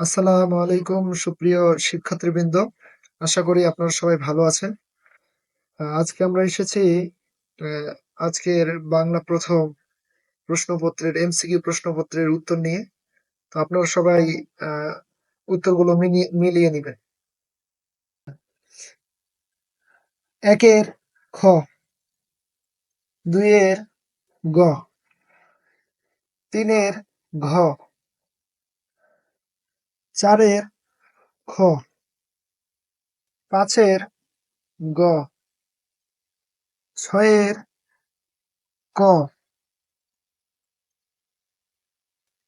আসসালামু আলাইকুম সুপ্রিয় শিক্ষার্থীবৃন্দ। আশা করি আপনারা সবাই ভালো আছেন। আজকে আমরা এসেছি আজকের বাংলা ১ম প্রশ্নপত্রের এমসিকিউ প্রশ্নপত্রের উত্তর নিয়ে। তো আপনারা সবাই উত্তরগুলো মিলিয়ে নিবেন। ১ এর খ, ২ এর গ, তিনের ঘ, ৪ এর খ, পাঁচের গ, ছয়ের ক,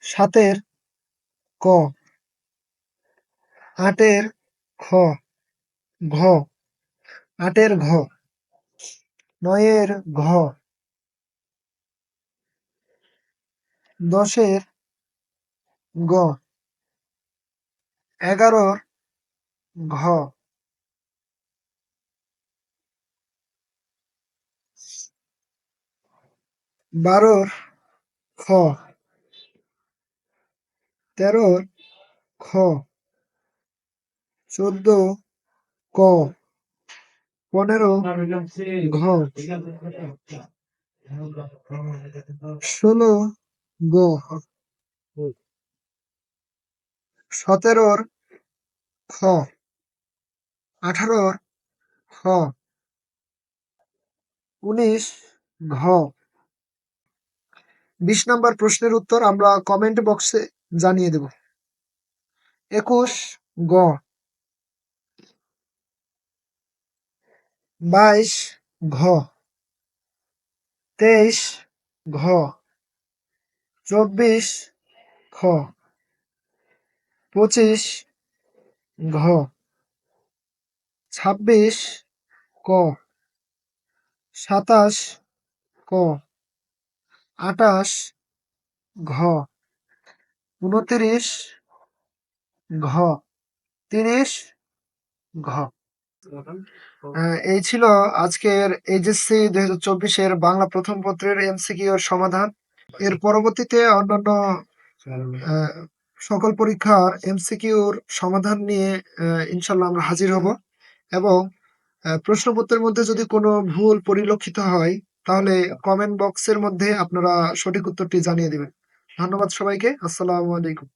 সাতের ক, আটের খ, ঘ, আটের ঘ, নয়ের ঘ, দশের গ, ১১ র ঘ, ১২ র খ, ১৩ র খ, ১৪ ক, ১৫ ঘ, ১৬ গ, ১৭ র খ, ১৮ র খ, ১৯ ঘ। ২০ নাম্বার প্রশ্নের উত্তর আমরা কমেন্ট বক্সে জানিয়ে দেব। ২১ গ, ২২ ঘ, ২৩ ঘ, ২৪ খ, ২৫ ঘ, ২৬ ক, ২৭ ক, ২৮ ঘ, ২৯ ঘ, ৩০ ঘ। এই ছিল আজকের এইচএসসি ২০২৪ এর বাংলা প্রথম পত্রের এমসিকিউ এর সমাধান। এর পরবর্তীতে অন্যান্য সকল পরীক্ষার এমসিকিউর সমাধান নিয়ে ইনশাল্লাহ আমরা হাজির হব এবং প্রশ্নপত্রের মধ্যে যদি কোনো ভুল পরিলক্ষিত হয়, তাহলে কমেন্ট বক্সের মধ্যে আপনারা সঠিক উত্তরটি জানিয়ে দিবেন। ধন্যবাদ সবাইকে। আসসালামু আলাইকুম।